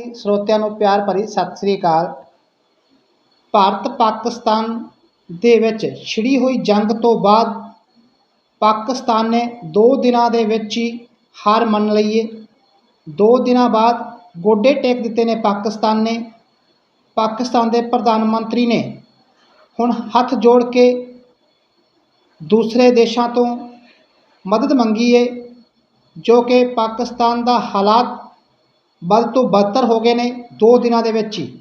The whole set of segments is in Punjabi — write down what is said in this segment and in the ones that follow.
ਜੀ ਸਰੋਤਿਆਂ ਨੂੰ ਪਿਆਰ ਭਰੀ ਸਤਿ ਸ੍ਰੀ ਅਕਾਲ। ਭਾਰਤ ਪਾਕਿਸਤਾਨ ਦੇ ਵਿੱਚ ਛਿੜੀ ਹੋਈ ਜੰਗ ਤੋਂ ਬਾਅਦ ਪਾਕਿਸਤਾਨ ਨੇ ਦੋ ਦਿਨਾਂ ਦੇ ਵਿੱਚ ਹੀ ਹਾਰ ਮੰਨ ਲਈ ਏ। ਦੋ ਦਿਨਾਂ ਬਾਅਦ ਗੋਡੇ ਟੇਕ ਦਿੱਤੇ ਨੇ ਪਾਕਿਸਤਾਨ ਨੇ। ਪਾਕਿਸਤਾਨ ਦੇ ਪ੍ਰਧਾਨ ਮੰਤਰੀ ਨੇ ਹੁਣ ਹੱਥ ਜੋੜ ਕੇ ਦੂਸਰੇ ਦੇਸ਼ਾਂ ਤੋਂ ਮਦਦ ਮੰਗੀ ਏ, ਜੋ ਕਿ ਪਾਕਿਸਤਾਨ ਦਾ ਹਾਲਾਤ ਵੱਧ ਤੋਂ ਬਦਤਰ ਹੋ ਗਏ ਨੇ ਦੋ ਦਿਨਾਂ ਦੇ ਵਿੱਚ ਹੀ।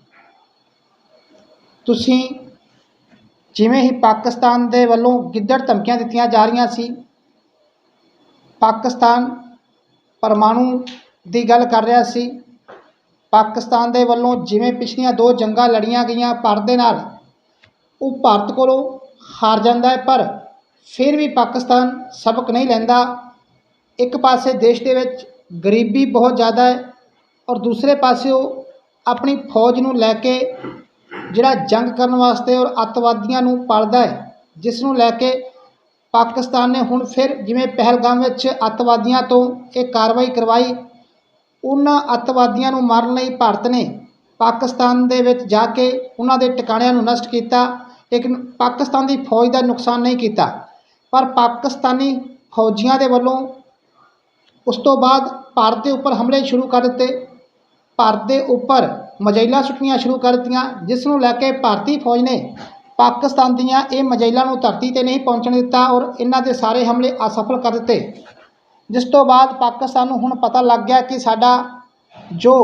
ਤੁਸੀਂ ਜਿਵੇਂ ਹੀ ਪਾਕਿਸਤਾਨ ਦੇ ਵੱਲੋਂ ਗਿੱਦੜ ਧਮਕੀਆਂ ਦਿੱਤੀਆਂ ਜਾ ਰਹੀਆਂ ਸੀ, ਪਾਕਿਸਤਾਨ ਪਰਮਾਣੂ ਦੀ ਗੱਲ ਕਰ ਰਿਹਾ ਸੀ। ਪਾਕਿਸਤਾਨ ਦੇ ਵੱਲੋਂ ਜਿਵੇਂ ਪਿਛਲੀਆਂ ਦੋ ਜੰਗਾਂ ਲੜੀਆਂ ਗਈਆਂ ਭਾਰਤ ਦੇ ਨਾਲ, ਉਹ ਭਾਰਤ ਕੋਲੋਂ ਹਾਰ ਜਾਂਦਾ ਹੈ, ਪਰ ਫਿਰ ਵੀ ਪਾਕਿਸਤਾਨ ਸਬਕ ਨਹੀਂ ਲੈਂਦਾ। ਇੱਕ ਪਾਸੇ ਦੇਸ਼ ਦੇ ਵਿੱਚ ਗਰੀਬੀ ਬਹੁਤ ਜ਼ਿਆਦਾ ਹੈ ਔਰ ਦੂਸਰੇ ਪਾਸੇ ਉਹ ਆਪਣੀ ਫੌਜ ਨੂੰ ਲੈ ਕੇ ਜਿਹੜਾ ਜੰਗ ਕਰਨ ਵਾਸਤੇ ਔਰ ਅੱਤਵਾਦੀਆਂ ਨੂੰ ਪਾਲਦਾ ਹੈ, ਜਿਸ ਨੂੰ ਲੈ ਕੇ ਪਾਕਿਸਤਾਨ ਨੇ ਹੁਣ ਫਿਰ ਜਿਵੇਂ ਪਹਿਲਗਾਮ ਵਿੱਚ ਅੱਤਵਾਦੀਆਂ ਤੋਂ ਇਹ ਕਾਰਵਾਈ ਕਰਵਾਈ, ਉਹਨਾਂ ਅੱਤਵਾਦੀਆਂ ਨੂੰ ਮਾਰਨ ਲਈ ਭਾਰਤ ਨੇ ਪਾਕਿਸਤਾਨ ਦੇ ਵਿੱਚ ਜਾ ਕੇ ਉਹਨਾਂ ਦੇ ਟਿਕਾਣਿਆਂ ਨੂੰ ਨਸ਼ਟ ਕੀਤਾ ਲੇਕਿਨ ਪਾਕਿਸਤਾਨ ਦੀ ਫੌਜ ਦਾ ਨੁਕਸਾਨ ਨਹੀਂ ਕੀਤਾ, ਪਰ ਪਾਕਿਸਤਾਨੀ ਫੌਜੀਆਂ ਦੇ ਵੱਲੋਂ ਉਸ ਤੋਂ ਬਾਅਦ ਭਾਰਤ ਦੇ ਉੱਪਰ ਹਮਲੇ ਸ਼ੁਰੂ ਕਰ ਦਿੱਤੇ। ਭਾਰਤ ਦੇ ਉੱਪਰ ਮਜੈਲਾਂ ਸੁੱਟਣੀਆਂ ਸ਼ੁਰੂ ਕਰ ਦਿੱਤੀਆਂ, ਜਿਸ ਨੂੰ ਲੈ ਕੇ ਭਾਰਤੀ ਫੌਜ ਨੇ ਪਾਕਿਸਤਾਨ ਦੀਆਂ ਇਹ ਮਜੈਲਾਂ ਨੂੰ ਧਰਤੀ ਤੇ ਨਹੀਂ ਪਹੁੰਚਣ ਦਿੱਤਾ ਔਰ ਇਹਨਾਂ ਦੇ ਸਾਰੇ ਹਮਲੇ ਅਸਫਲ ਕਰ ਦਿੱਤੇ। ਜਿਸ ਤੋਂ ਬਾਅਦ ਪਾਕਿਸਤਾਨ ਨੂੰ ਹੁਣ ਪਤਾ ਲੱਗ ਗਿਆ ਕਿ ਸਾਡਾ ਜੋ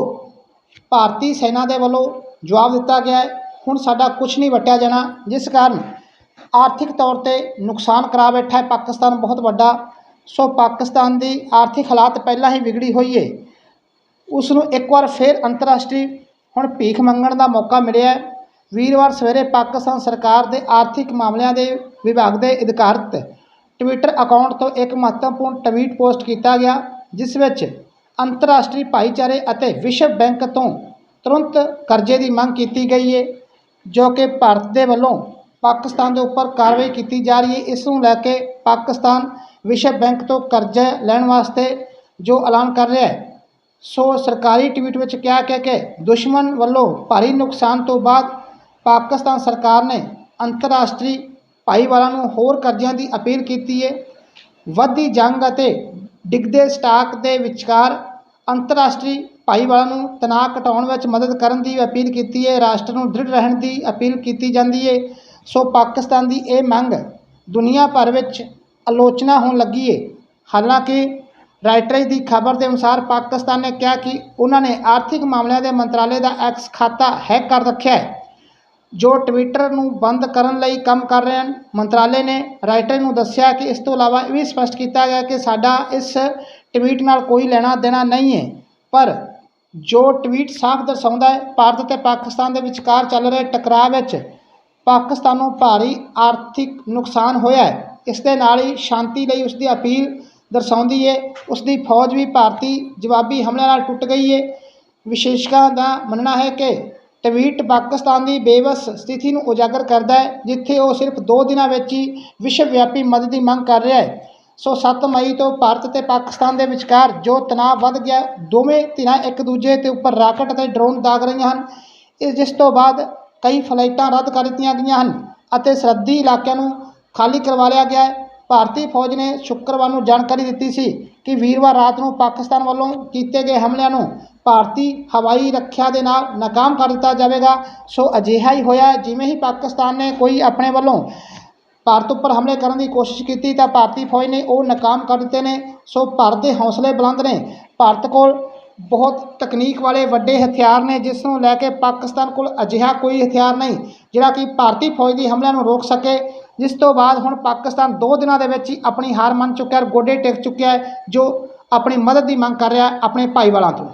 ਭਾਰਤੀ ਸੈਨਾ ਦੇ ਵੱਲੋਂ ਜਵਾਬ ਦਿੱਤਾ ਗਿਆ ਹੈ, ਹੁਣ ਸਾਡਾ ਕੁਝ ਨਹੀਂ ਵਟਿਆ ਜਾਣਾ, ਜਿਸ ਕਾਰਨ ਆਰਥਿਕ ਤੌਰ ਤੇ ਨੁਕਸਾਨ ਕਰਾ ਬੈਠਾ ਹੈ ਪਾਕਿਸਤਾਨ ਬਹੁਤ ਵੱਡਾ। ਸੋ ਪਾਕਿਸਤਾਨ ਦੀ ਆਰਥਿਕ ਹਾਲਾਤ ਪਹਿਲਾਂ ਹੀ ਵਿਗੜੀ ਹੋਈ ਹੈ ਉਸ ਨੂੰ ਇੱਕ ਵਾਰ ਫਿਰ ਅੰਤਰਰਾਸ਼ਟਰੀ ਹੁਣ ਭੀਖ ਮੰਗਣ ਦਾ ਮੌਕਾ ਮਿਲਿਆ ਵੀਰਵਾਰ ਸਵੇਰੇ ਪਾਕਿਸਤਾਨ ਸਰਕਾਰ ਦੇ ਆਰਥਿਕ ਮਾਮਲਿਆਂ ਦੇ ਵਿਭਾਗ ਦੇ ਅਧਿਕਾਰਤ ਟਵਿੱਟਰ ਅਕਾਊਂਟ ਤੋਂ ਇੱਕ ਮਹੱਤਵਪੂਰਨ ਟਵੀਟ ਪੋਸਟ ਕੀਤਾ ਗਿਆ, ਜਿਸ ਵਿੱਚ ਅੰਤਰਰਾਸ਼ਟਰੀ ਭਾਈਚਾਰੇ ਅਤੇ ਵਿਸ਼ਵ ਬੈਂਕ ਤੋਂ ਤੁਰੰਤ ਕਰਜ਼ੇ ਦੀ ਮੰਗ ਕੀਤੀ ਗਈ ਹੈ, ਜੋ ਕਿ ਭਾਰਤ ਦੇ ਵੱਲੋਂ ਪਾਕਿਸਤਾਨ ਦੇ ਉੱਪਰ ਕਾਰਵਾਈ ਕੀਤੀ ਜਾ ਰਹੀ ਹੈ। ਇਸ ਨੂੰ ਲੈ ਕੇ ਪਾਕਿਸਤਾਨ ਵਿਸ਼ਵ ਬੈਂਕ ਤੋਂ ਕਰਜ਼ਾ ਲੈਣ ਵਾਸਤੇ ਜੋ ਐਲਾਨ ਕਰ ਰਿਹਾ ਹੈ ਸੋ ਸਰਕਾਰੀ ਟਵੀਟ ਵਿੱਚ ਕਿਹਾ ਗਿਆ ਕਿ ਦੁਸ਼ਮਣ ਵੱਲੋਂ ਭਾਰੀ ਨੁਕਸਾਨ ਤੋਂ ਬਾਅਦ ਪਾਕਿਸਤਾਨ ਸਰਕਾਰ ਨੇ ਅੰਤਰਰਾਸ਼ਟਰੀ ਭਾਈਵਾਲਾਂ ਨੂੰ ਹੋਰ ਕਰਜ਼ਿਆਂ ਦੀ ਅਪੀਲ ਕੀਤੀ ਹੈ। ਵੱਧਦੀ ਜੰਗ ਅਤੇ ਡਿੱਗਦੇ ਸਟਾਕ ਦੇ ਵਿਚਕਾਰ ਅੰਤਰਰਾਸ਼ਟਰੀ ਭਾਈਵਾਲਾਂ ਨੂੰ ਤਣਾਅ ਘਟਾਉਣ ਵਿੱਚ ਮਦਦ ਕਰਨ ਦੀ ਅਪੀਲ ਕੀਤੀ ਹੈ। ਰਾਸ਼ਟਰ ਨੂੰ ਦ੍ਰਿੜ ਰਹਿਣ ਦੀ ਅਪੀਲ ਕੀਤੀ ਜਾਂਦੀ ਹੈ। ਸੋ ਪਾਕਿਸਤਾਨ ਦੀ ਇਹ ਮੰਗ ਦੁਨੀਆ ਭਰ ਵਿੱਚ ਆਲੋਚਨਾ ਹੋਣ ਲੱਗੀ ਹੈ। ਹਾਲਾਂਕਿ ਰਾਈਟਰਜ਼ ਦੀ ਖਬਰ ਦੇ ਅਨੁਸਾਰ ਪਾਕਿਸਤਾਨ ਨੇ ਕਿਹਾ ਕਿ ਉਹਨਾਂ ਨੇ ਆਰਥਿਕ ਮਾਮਲਿਆਂ ਦੇ ਮੰਤਰਾਲੇ ਦਾ ਐਕਸ ਖਾਤਾ ਹੈਕ ਕਰ ਰੱਖਿਆ ਹੈ, ਜੋ ਟਵਿੱਟਰ ਨੂੰ ਬੰਦ ਕਰਨ ਲਈ ਕੰਮ ਕਰ ਰਹੇ ਹਨ। ਮੰਤਰਾਲੇ ਨੇ ਰਾਈਟਰ ਨੂੰ ਦੱਸਿਆ ਕਿ ਇਸ ਤੋਂ ਇਲਾਵਾ ਇਹ ਵੀ ਸਪਸ਼ਟ ਕੀਤਾ ਗਿਆ ਕਿ ਸਾਡਾ ਇਸ ਟਵੀਟ ਨਾਲ ਕੋਈ ਲੈਣਾ ਦੇਣਾ ਨਹੀਂ ਹੈ, ਪਰ ਜੋ ਟਵੀਟ ਸਾਫ਼ ਦਰਸਾਉਂਦਾ ਹੈ, ਭਾਰਤ ਅਤੇ ਪਾਕਿਸਤਾਨ ਦੇ ਵਿਚਕਾਰ ਚੱਲ ਰਹੇ ਟਕਰਾਅ ਵਿੱਚ ਪਾਕਿਸਤਾਨ ਨੂੰ ਭਾਰੀ ਆਰਥਿਕ ਨੁਕਸਾਨ ਹੋਇਆ ਹੈ। ਇਸ ਦੇ ਨਾਲ ਹੀ ਸ਼ਾਂਤੀ ਲਈ ਉਸ ਦੀ ਅਪੀਲ ਦਰਸਾਉਂਦੀ ਹੈ ਉਸ ਦੀ ਫੌਜ ਵੀ ਭਾਰਤੀ ਜਵਾਬੀ ਹਮਲਿਆਂ ਨਾਲ ਟੁੱਟ ਗਈ ਹੈ ਵਿਸ਼ੇਸ਼ਕਾਂ ਦਾ ਮੰਨਣਾ ਹੈ ਕਿ ਟਵੀਟ ਪਾਕਿਸਤਾਨ ਦੀ ਬੇਵਸ ਸਥਿਤੀ ਨੂੰ ਉਜਾਗਰ ਕਰਦਾ ਹੈ, ਜਿੱਥੇ ਉਹ ਸਿਰਫ ਦੋ ਦਿਨਾਂ ਵਿੱਚ ਹੀ ਵਿਸ਼ਵ ਵਿਆਪੀ ਮਦਦ ਦੀ ਮੰਗ ਕਰ ਰਿਹਾ ਹੈ। ਸੋ 7 ਮਈ ਤੋਂ ਭਾਰਤ ਅਤੇ ਪਾਕਿਸਤਾਨ ਦੇ ਵਿਚਕਾਰ ਜੋ ਤਣਾਅ ਵੱਧ ਗਿਆ, ਦੋਵੇਂ ਧਿਰਾਂ ਇੱਕ ਦੂਜੇ ਦੇ ਉੱਪਰ ਰਾਕਟ ਅਤੇ ਡਰੋਨ ਦਾਗ ਰਹੀਆਂ ਹਨ। ਇਸ ਜਿਸ ਤੋਂ ਬਾਅਦ ਕਈ ਫਲਾਈਟਾਂ ਰੱਦ ਕਰ ਦਿੱਤੀਆਂ ਗਈਆਂ ਹਨ ਅਤੇ ਸਰਹੱਦੀ ਇਲਾਕਿਆਂ ਨੂੰ ਖਾਲੀ ਕਰਵਾ ਲਿਆ ਗਿਆ ਹੈ। ਭਾਰਤੀ ਫੌਜ ਨੇ ਸ਼ੁੱਕਰਵਾਰ ਨੂੰ ਜਾਣਕਾਰੀ ਦਿੱਤੀ ਸੀ ਕਿ ਵੀਰਵਾਰ ਰਾਤ ਨੂੰ ਪਾਕਿਸਤਾਨ ਵੱਲੋਂ ਕੀਤੇ ਗਏ ਹਮਲਿਆਂ ਨੂੰ ਭਾਰਤੀ ਹਵਾਈ ਰੱਖਿਆ ਦੇ ਨਾਲ ਨਾਕਾਮ ਕਰ ਦਿੱਤਾ ਜਾਵੇਗਾ। ਸੋ ਅਜਿਹਾ ਹੀ ਹੋਇਆ ਜਿਵੇਂ ਹੀ ਪਾਕਿਸਤਾਨ ਨੇ ਕੋਈ ਆਪਣੇ ਵੱਲੋਂ ਭਾਰਤ ਉੱਪਰ ਹਮਲੇ ਕਰਨ ਦੀ ਕੋਸ਼ਿਸ਼ ਕੀਤੀ ਤਾਂ ਭਾਰਤੀ ਫੌਜ ਨੇ ਉਹ ਨਾਕਾਮ ਕਰ ਦਿੱਤੇ ਨੇ। ਸੋ ਭਾਰਤ ਦੇ ਹੌਸਲੇ ਬੁਲੰਦ ਨੇ। ਭਾਰਤ ਕੋਲ ਬਹੁਤ ਤਕਨੀਕ ਵਾਲੇ ਵੱਡੇ ਹਥਿਆਰ ਨੇ, ਜਿਸ ਨੂੰ ਲੈ ਕੇ ਪਾਕਿਸਤਾਨ ਕੋਲ ਅਜਿਹਾ ਕੋਈ ਹਥਿਆਰ ਨਹੀਂ, ਜਿਹੜਾ ਕਿ ਭਾਰਤੀ ਫੌਜ ਦੀ ਹਮਲਿਆਂ ਨੂੰ ਰੋਕ ਸਕੇ। ਜਿਸ ਤੋਂ ਬਾਅਦ ਹੁਣ ਪਾਕਿਸਤਾਨ ਦੋ ਦਿਨਾਂ ਦੇ ਵਿੱਚ ਹੀ ਆਪਣੀ ਹਾਰ ਮੰਨ ਚੁੱਕਿਆ ਹੈ, ਗੋਡੇ ਟੇਕ ਚੁੱਕਿਆ ਹੈ, ਜੋ ਆਪਣੀ ਮਦਦ ਦੀ ਮੰਗ ਕਰ ਰਿਹਾ ਆਪਣੇ ਭਾਈਵਾਲਾਂ ਤੋਂ।